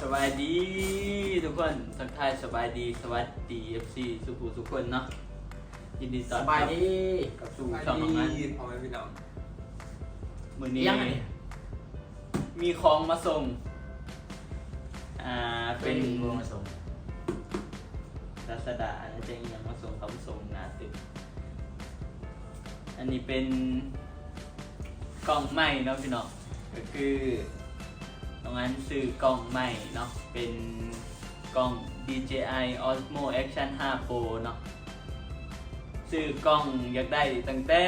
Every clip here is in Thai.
สบายดีทุกคนทักทายสบายดีสวัสดี FC สุขุทุกคนเนาะยินดีต้อนสรับายดีกับสู่ช่องของมันพอไหมพี่น้องมือนี้ยังไงมีของมาส่ง อ่า เป็เป็นนวงผสมลาซาด้านะจะยังมาส่งเขามาส่งหนาตึกอันนี้เป็นกล้องใหม่เนาะพี่น้องก็คือ งนั้นซื้อกล้องใหม่เนาะ เป็นกล้อง DJI Osmo Action 5 Pro เนาะซื้อกล้องอยากได้ตั้งแต่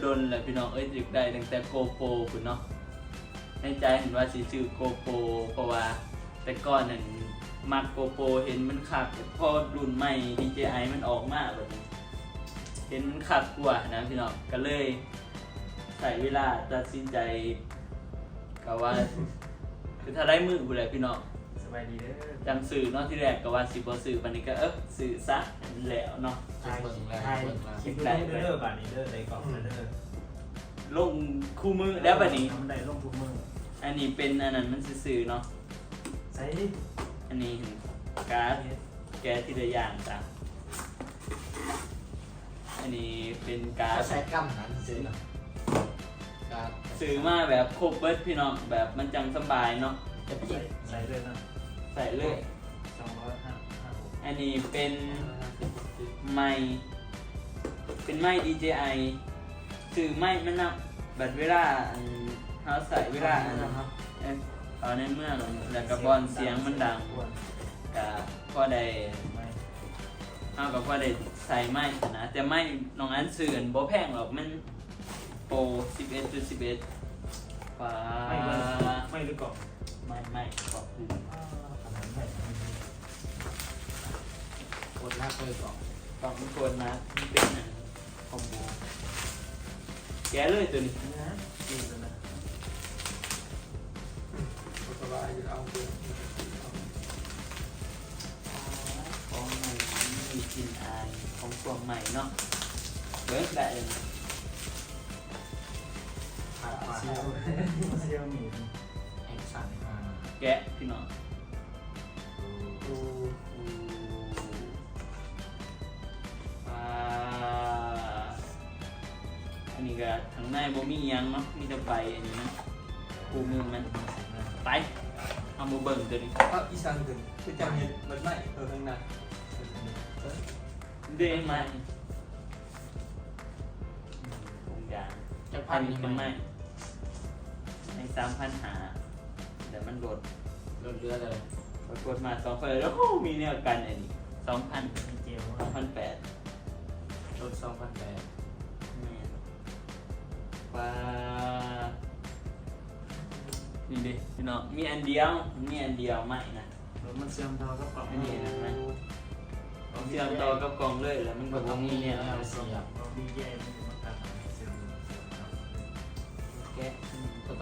โดนๆแหละพี่น้อง เอ้ยอยากได้ตั้งแต่ GoPro คุณเนาะ ในใจเห็นว่าสิซื้อ GoPro เพราะว่าแต่ก่อนนั้นมัก GoPro เห็นมันขักพอรุ่นใหม่ DJI มันออกมาแบบนี้เห็นมันขัดกว่านะพี่น้อง ก็เลยใส่เวลาตัดสินใจก็ว่า คือถ้าได้มือกูแหละพี่น้องสบายดีเด้อจังสื่อเนาะที่แรกก็ว่าสิบ่สื่อวันนี้ก็เออสื่อซะแล้วเนาะทายเบิ่งแล้วใช่เบิ่งแล้วคลิปได้เด้อบาทนี้เด้อในกล่องนะเด้อลงคู่มือแล้วบัดนี้ ทำได้ลงทุกมืออันนี้เป็นอันนั้นมันสื่อๆเนาะ ใส่อันนี้เห็นการ์ดแกะทีละอย่างจ้ะอันนี้เป็นการ์ดใช้กำนั้นซื้อเนาะการ ซื้อมาแบบครบเบิดพี่น้องแบบมันจังสบายเนาะจะปิใส่ดใส่ด้วยนะใส่เลยสองร้อยห้าห้าหกอันนี้เป็นไม้เป็นไม้ DJI ซื้อไม้มันนะบัดเวลาอันเขาใส่เวลาอันนั้นเอ้ยเอาในเมืองแล้วก็บอลเสียงมันดังกับพ่อได้ไม่เอากับพ่อได้ใส่ไม้นะแต่ไม้น้องอันซื้ออันบ่แพงหรอกมัน โปร11.11ฟ้าไม่เลยไม่หรือกล่องไม่ไม่ขอบคุณขนาดไม่คนลากเลยก่อนขอบคุณคนนะมันเป็นอันคอมโบแกะเลยตัวนี้นะดีเลยนะสบายอยู่เอาเพื่อนของใหม่มีกลินอายของพวงใหม่เนาะเบิร์ดได้เลยขาดมา เซียวเซียวหมีแอคชั่นมาแกะพี่น้องดูอ่าอันนี้ก็ทางในบ่มีหยังเนาะมีแต่ใบอันนี้นะคูมือมันไปเอามาเบิ่งตัวนี้ก็อีสานถึงคือจังเห็นมันไหม่เออข้างในเด้ไหมคงยางจะพันมันไหม นสามพันหาเดี๋ยวมันโดดลดเรือเลยปรากฏมาสองพันแล้วโอ้มีแนวกันอันนี้สองพันเจียวสองพันแปดลดสองพันแปดว่านี่ดิพี่น้องมีอันเดียวมีอันเดียวไม่นะแล้วมันเสื่อมเท่ากับกล่องอันนี้นะมันเสียมต่อกับกล่องเลยแล้วมันมัก็นต้ต้อองงมีมีเนี่เนี่ยยแล้วเสียบเราดีแย่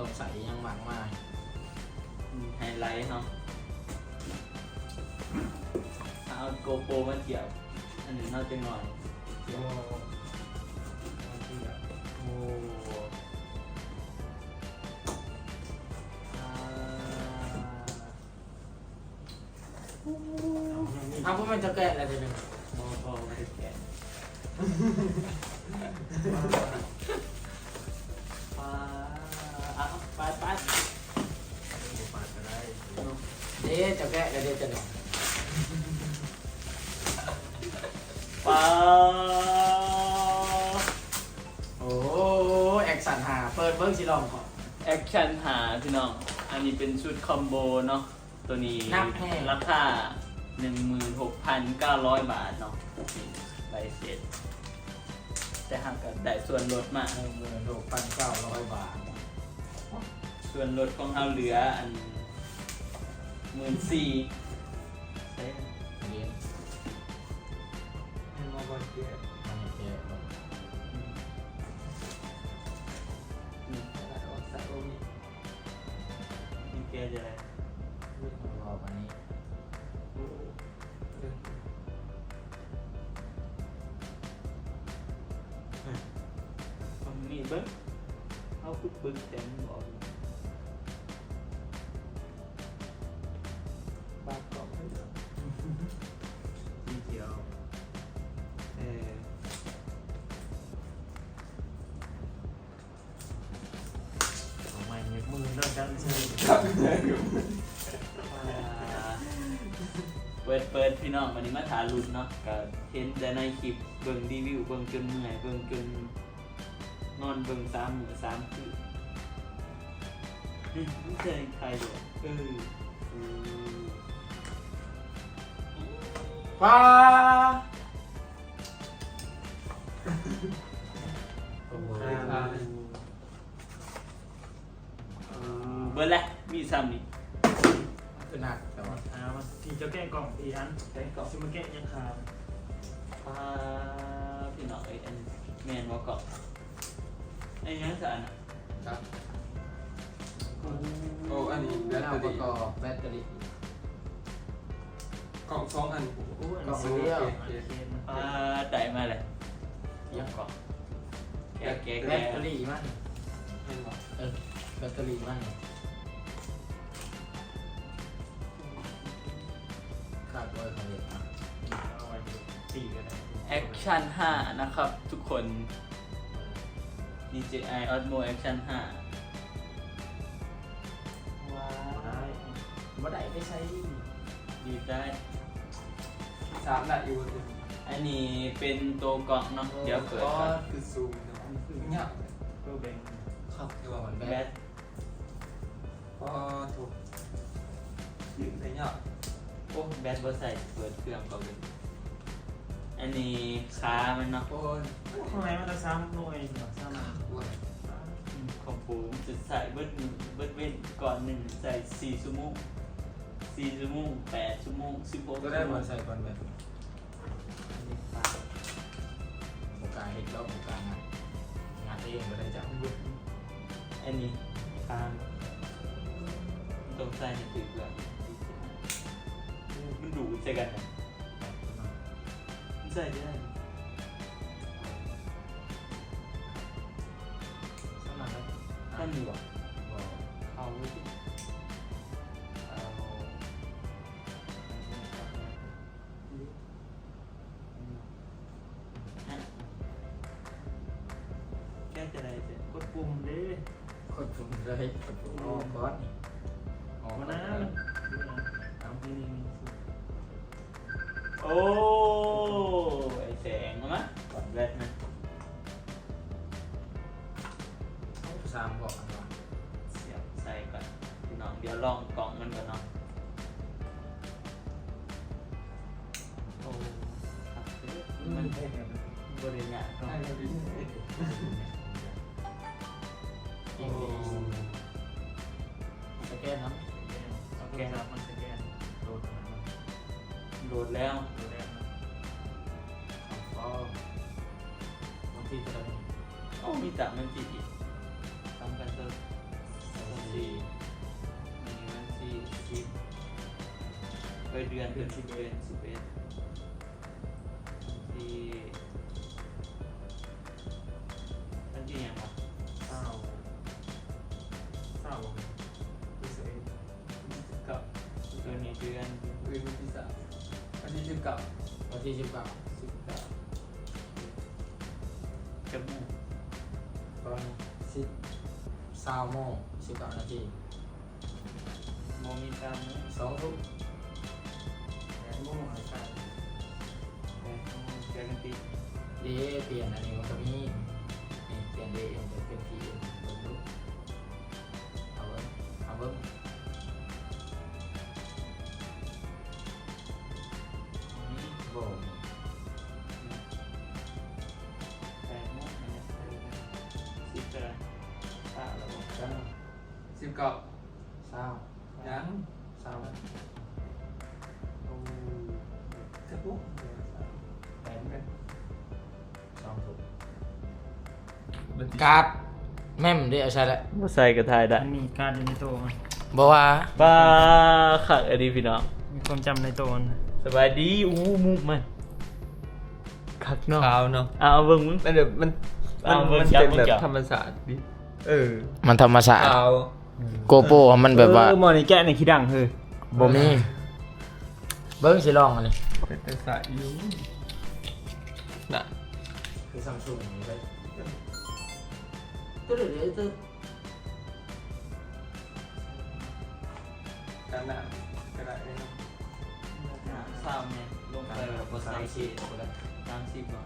ก็ต้องใส่ยังหมักมาไฮไลท์เนาะเอาโกโปรมาเกี่ยว อันหนึ่งเท่าจังหน่อยโอ้ที่อะโอ้อ่าทำพวกมันจะแกะอะไรไปหนึ่งโมโหไม่ได้แกะ แกะเดี๋ยวจะหนอปลาโอ้แอคชั่นหาเปิดเบิ้งสิลองก่อน แอคชั่นหาพี่น้อง อันนี้เป็นชุดคอมโบเนาะ ตัวนี้นับแพง ราคา16,900 บาทเนาะนี่ใบเสร็จ แต่หากกับได้ส่วนลดมาหนึ่งหมื่นหกพันเก้าร้อยบาท ส่วนลดของเราเหลืออัน หมื่นสี่เรียนให้มาบอลเกียร์มันแกะก่อนใส่โอมินี่แกจะอะไรรอบอันนี้เอามีดเบิ้งเอาปึ๊กปึ๊กเต็มบอก เปิดเปิดพี่น้องวันนี้มาถาลุ้นเนาะก็เห็นแต่ในคลิปเบิ่งรีวิวเบิ่งจนเมื่อยเบิ่งจนนอนเบิ่งสามมือสามคืนอืมไม่เจอใครเลยเออเออป้าโอ้โห เบิร์ดแหละมีซ้ำนี่คือหนักแต่ว่าอ่ามาที่เจ้าแก้กล่องอีอันใช้ก่อนซิมาแก้ยังคาป้าพี่น้องไอ้ยอันแมนว่าก่อนไอ้ยังสารอะครับ โอ้อันนี้แบแล้ตวเตอประรี่กอบแบตเตอรี่ กล่องสองอัน โอ้อันกล่องนี้เดียวอันนี้เคสนะป้าได้มาเลยยังก่อนแกะแกะแบแกะตเตอรี่มันเห็นบ่เออแบตเตอรี่มัน ขาดไว้ของเด็กนะเอาไว้สี่ก็ได้แอคชั่น5นะครับ ทุกคน DJI Osmo Action 5ว้าได้บ่ได้ไปใช้ดีได้สามได้อยู่สิอันนี้เป็นตัวกล่องเนาะเดี๋ยวเปิดก็ก่อนคือซูมนะคือเงี้ยเพื่อแบ่งครับตัวมันแบแบตตก็ถูกยืนในเงี้ย โอ้แบตบ่ใส่เปิดเครื่องก็เป็นอันนี้ขามันเนาะโอ้ยข้างในมันจะซ้ำหน่วยเหรอซ้ำโอ้ยของผมจะใส่เบิดมือเบิดเว้นก่อนหนึ่งใส่สี่ชั่วโมงสี่ชั่วโมงแปดชั่วโมงสิบหกก็ได้มาใส่ก่อนแบบโอกาสเห็นแล้วโอกาสงานงานเองไม่ได้จับอันนี้ข้างต้องใส่ให้ถึงเลย มันดูดใส่กันนะมันใส่ได้สำหรับแล้วท่านอยู่อะบอกเอาไว้ที่เอาฮะแก้จะได้เสร็จกดปุ่มเด้คนผมเลยคนผมออกก่อนออกมานะนะเอานี่นี่นี่โอ้ไอแสงมะก่อนแรกนะสามก่อนก่อนเสียบใส่ก่อนพี่น้องเดี๋ยวลองกล่องมันก่อนเนาะโอ้ครับเด้อมันบริญญาเนาะให้เราดีอีกสแกนน้เอาแกนรับมันสแกนโดนมันโหลดแล้ว บางทีจะได้โอ้มีจับมันจีอีกทำกันเถอะสี่มีมันสี่สิบไปเดือนเดือนสิบเอ็ดสิบเอ็ดที่มันที่ยังวะเศร้าเศร้ารู้สึกกับเดือนนี้เดือนคืนวันที่สามวันที่สิบเก้าวันที่สิบเก้า จมูกตอนสิบสามโมงสิบเก้านาทีโมมีตามนะสองทุ่มแอนม่วงหายใจแปดโมงเจอกันตีเดเปลี่ยนอันนี้มันก็มีนี่เปลี่ยนเดเองจะเป็นทีเองเบิ้งดูเอาเบิ้งเอาเบิ้งนี่โบ่แก้าเศร้ายังเศร้าโอ้จะปุ๊บแปดเป็นสองทุ่มวันที่การ์ดแม่มได้เอาใช่แล้วบ่ใส่กระทายได้มันมีการอยู่ในตัวมันบอกว่าบ้าขักอดีพี่น้องมีความจำในตัวมันสบายดีอู้มุกมันคักเนาะขาวเนาะเอาเอาเบิ่งมึงมันแบบมันเอามันเบิ่งมันจับเป็นเบิ่งแบบจับธรรมศาสตร์ดิเออมันธรรมศาสตร์ขาว โกโปรมันแบบว่าเออหมอนี่แกะในขี้ดังเฮ้ยบ่มี เบิ้งสิลองอันนี้เป็นแต่สายยูน่ะคือซัมซุงนี่ไปตัวเดี๋ยวตัวกันหนาก็ได้เลยเนาะหาซ้ำเนี่ยลงไปแบบบนไซสามชีสี่คนละสามสิบบ่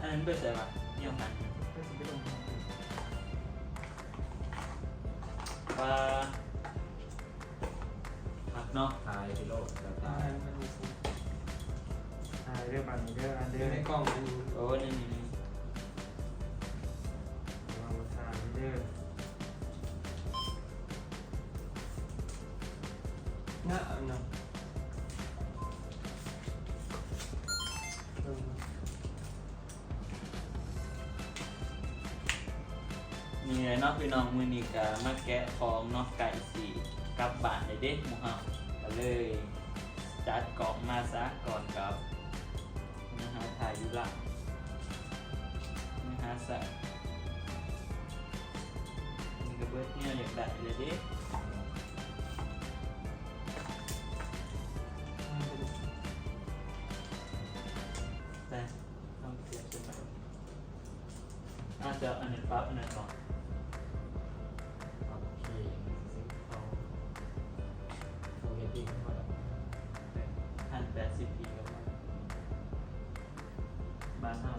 อันนั้นเป็นอะไรวะเยี่ยมหันก็จะไปลง ปลาผักเนาะ ทายพิโลดแล้วตาตายยมันมีสูอ่าเรื่องบันนี้เรื่องอันเดี๋เรื่อวงในกล้องมันโอ้นี่นี่นี่วางบนสามเรื่อง กะมาแกะของเนาะไก่สีกลับบ้านเลยเด็กมูเฮาก็เลยจัดกล่องมาซะก่อนกับนะฮะถ่ายอยู่ลังนะฮะใส่นี่ก็เบิดเนี่ยอยากได้เลยเด็กแต่ต้องเสียใช่ไหมอาจจะอันนั้ปั๊บอันนั้นก่อน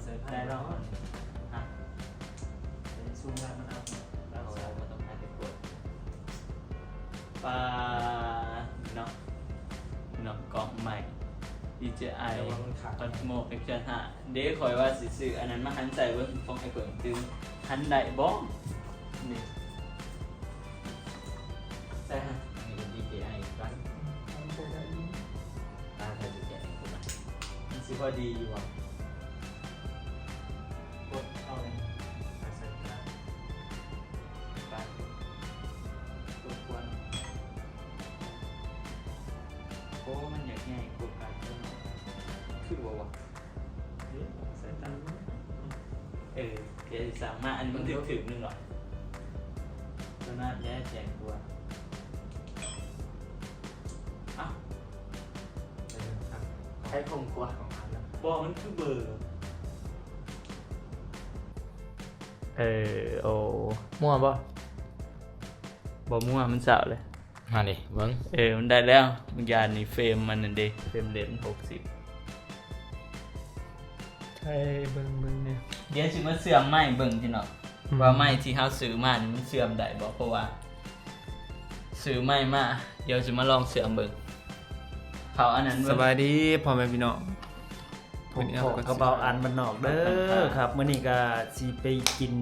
เส่ใส่ผ้าได้แล้วฮะเป็นซูมแล้มันเอาเราก็ต้องให้ไปกดปลาเนาะเนาะกล่องใหม่ DJI แต่ว่ามันโมเอ็กซ์ห้าเดี๋ยวคอยว่าสิซื้ออันนั้นมาหันใส่เบิ้งฟองไอ้เปิ่งตึงหันได้บ้องนี่ใส่ฮะนี่เป็น DJI กันมันได้อยู่ตาใครจะแกะคนะมันสิพอดีอยู่อะ ออเดี๋ยวสามารถอันนี้มันถึงถึงนึงหรอสามารถแย่แจงตัวอ้าวใช้คงกวาของอันแล้วบอกมันคือเบอร์เออโอ้มั่วป่ะบอมั่วมันสาวเลยมาดิเบิ้งเออมันได้แล้วมันยานนี่เฟรมมันนั่นเด็เฟรมเลนหกสิบ ใช่เบิ่งเบิ่งเนี่ยเดี๋ยวสิมาเสื่อมไม้เบิ่งพี่น้องว่าไม้ที่เขาซื้อมานี่มันเสื่อมได้บ่เพราะว่าซื้อไม้มาเดี๋ยวสิมาลองเสื่อมเบิ่งเขาอันนั้นสเบิ่ง บายดีพ่อแม่พี่น้องผมขอกระเป๋าอันบันนอกเด้อครับมื้อนี้ก็สิไปกิน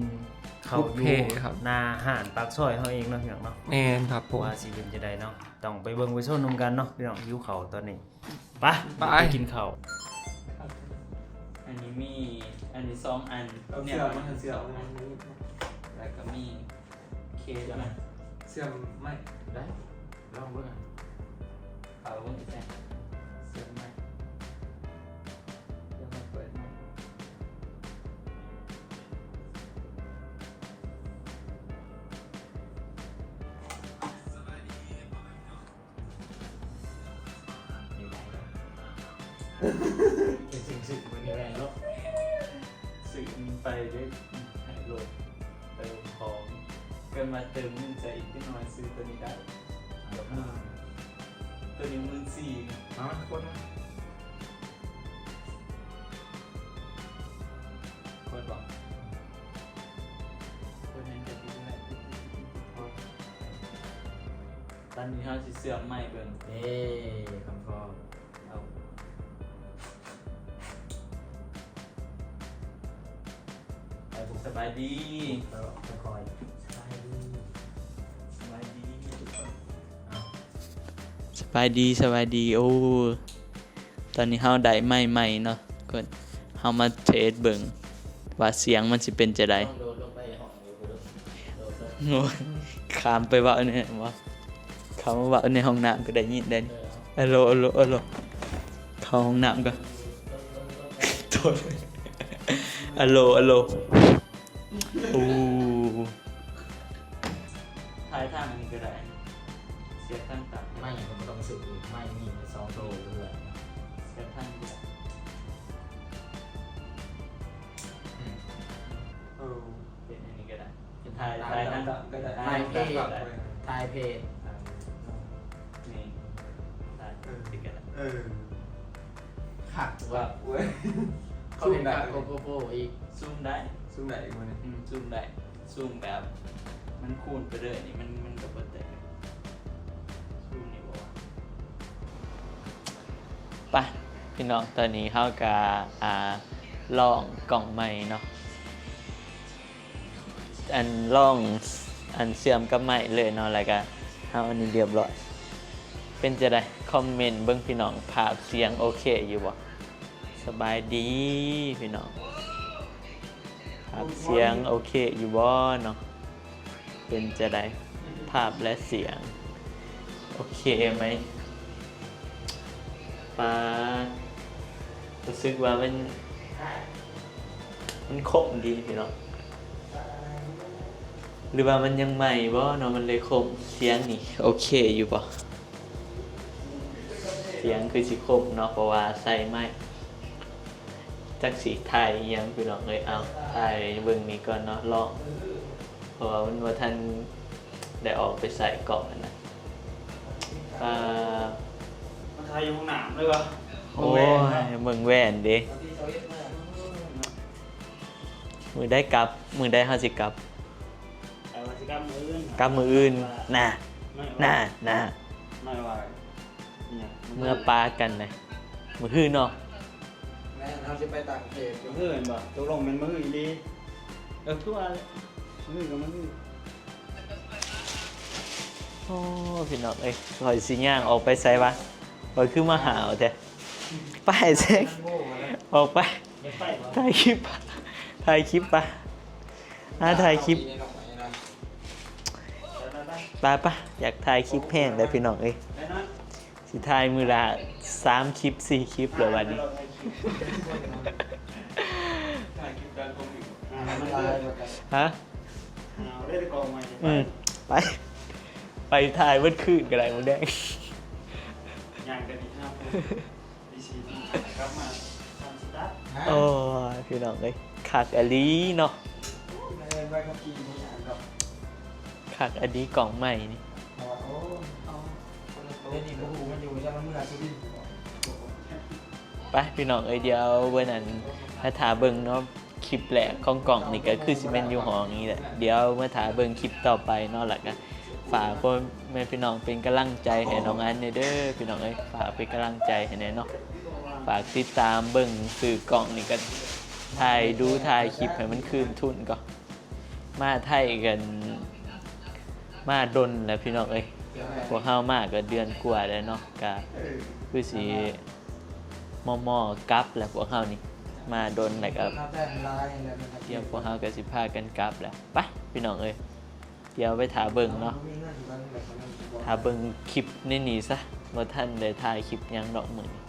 ข้าวอยู่หนาห่านปากซอยเฮาเองเนาะพี่น้องเนาะแน่นครับผม ว่าสิเป็นจะได้เนาะต้องไปเบิ่งไปโซนนมกันเนาะพี่น้องหิวข้าวตอนนี้ไปไป ไปกินข้าว อันนี้มี อันนี้สองอันเอาเนี่เสื้ยอมาเสื้อเอาอันนี้แล้วก็มีเคสมันเสื้อไม่ได้ลองเบิ้งเขาเบิ่งอีกแค่เสื่อมไม้ กินมาเติมเงินใจอีกนิดหน่อยซื้อตัวนี้ได้กับมือตัวนี้หมื่นสี่มาคนมาคนบอกคนนั้นจะเป็นอะไรตอนนี้เขาสิเสื่อมใหม่เบิ่งเอ้คำพอเอาไปผมสบายดีายดีสบายดีโอ้ตอนนี้เฮาได้ใหม่ๆเนาะก่อนเฮามาเทสเบิ่งว่าเสียงมันสิเป็นจะไดต้องโดดลงไปห้องอยู่โดดโดดเลยโอ้ยขามไปว่าเนี่ยว่าเขามาเว่าในห้องน้ำก็ได้ยินได้อะโลอะโลอะโลเข้าห้องน้ำก็โทษอะโลอะโลโอ้ท้ายทางอันนี้ก็ได้ ก็ได้จะถ่ายถ่ายนั่นก็ถ่ายเพจถ่ายเพจนี่ถ่ายติดกันเออขัดว่าเขาเป็นแบบโคโกโปอีกซูมได้ซูมได้อีกคนนึงซูมได้ซูมแบบ มันคูณไปเรื่อยนี่มันมันกับเตะซูมนี่ว่ไปพี่น้องตอนนี้เข้ากับลองกล่องใหม่เนาะ อันลองอันเสื่อมกับใหม่เลยเนาะอะไรกันเอาอันนี้เรียบร้อย เป็นจะได้คอมเมนต์เบิ้งพี่น้องภาพเสียงโอเคอยู่บ่สบายดีพี่น้องภาพเสียงโอเคอยู่บ่เนาะเป็นจะได้ภาพและเสียง โอเคไหมปารู้สึกว่ามัน มันคมดีพี่น้อง หรือว่ามันยังใหม่บ่เนาะมันเลยคมเสียงนี่โอเคอยู่บ่เสียงคือสิคมเนาะเพราะว่าใส่ไม้จักสีไทยยังพี่น้องเลยเอาไทยเบิ่งนี้ก่อนเนาะลองเพราะว่ามันว่าท่านได้ออกไปใส่กล่องนะอ่ามันทายอยู่ห้องน้ำเลยวะโอ้ยเมืองแว่นเด้มือได้กลับมือได้ห้าสิกลับแต่ว่าสิ กรรมมืออื่นกลับมืออื่นน่ะไม่น่ะน่ะไม่ว่าเนี่ยเมื่อปากันนะมือหื้อเนาะแม่เราจะไปต่างประเทศมืออื่นบ่ตกลงเป็นมืออีดีเออทั่วเลยมือกับมือโอ้พี่น้องเอ้ยคอยสิย่างออกไปใส่วะคอยขึ้นมาหาวแท้ไปเซ็กออกไปเดี๋ยวไปบ่ถ่ายคลิปปะถ่ายคลิปปะอ่าถ่ายคลิปไปไปไปปะปะอยากถ่ายคลิปแพงเลยพี่น้องเอ้ยไปนะสิถ่ายมือละสามคลิปสี่คลิปเลยวันนี้ถ่ายคลิปการคงอยู่อ่ามันตายเลยหมดเลยฮะเอาได้กองใหม่อืมไป ไปถ่ายวันคืนกันไรมึงได้ย่างกันอีกห้าคนดีซีที่กลับมาทำสตาร์ทโอ้ยพี่น้องเอ้ยคักอลีเนาะ แม่ใบขับขี่นี่อ่านกับคักอลีกล่องใหม่นี่โอ้เอาเล่นอีกบูมันอยู่ยังเมื่อสุดินไปพี่น้องเอ้ยเดียวเมื่อนั้นถ้าถาเบิ่งเนาะคลิปแรกของกล่องนี่ก็คือสิเป็นอยู่ห้องนี้แหละเดี๋ยวเมื่อถาเบิ่งคลิปต่อไปเนาะหลักกันฝากพ่อแม่พี่น้องเป็นกำลังใจให้น้องอันเด้อพี่น้องเอ้ยฝากเป็นกำลังใจให้แน่เนาะฝากติดตามเบิ่งสื่อกล่องนี่กันถ่ายดูถ่ายคลิปให้มันคืนทุนก่อนมาไทยกัน มาดนแล้วพี่น้องเอ้ยพวกเฮามากก็เดือนกว่าแล้วเนาะก็คือสิมอมอกลับแล้วพวกเฮานี่ มาดนแล้วก็น้ำแต่งลายอะไรมันเดี๋ยวพวกเฮาก็สิพากันกลับแล้วไปพี่น้องเอ้ยเดี๋ยวไปถาเบิ่งเนาะถาเบิ่งคลิปในนี้ซะบ่ทันได้ถ่ายคลิปหยังดอกมื้อนี้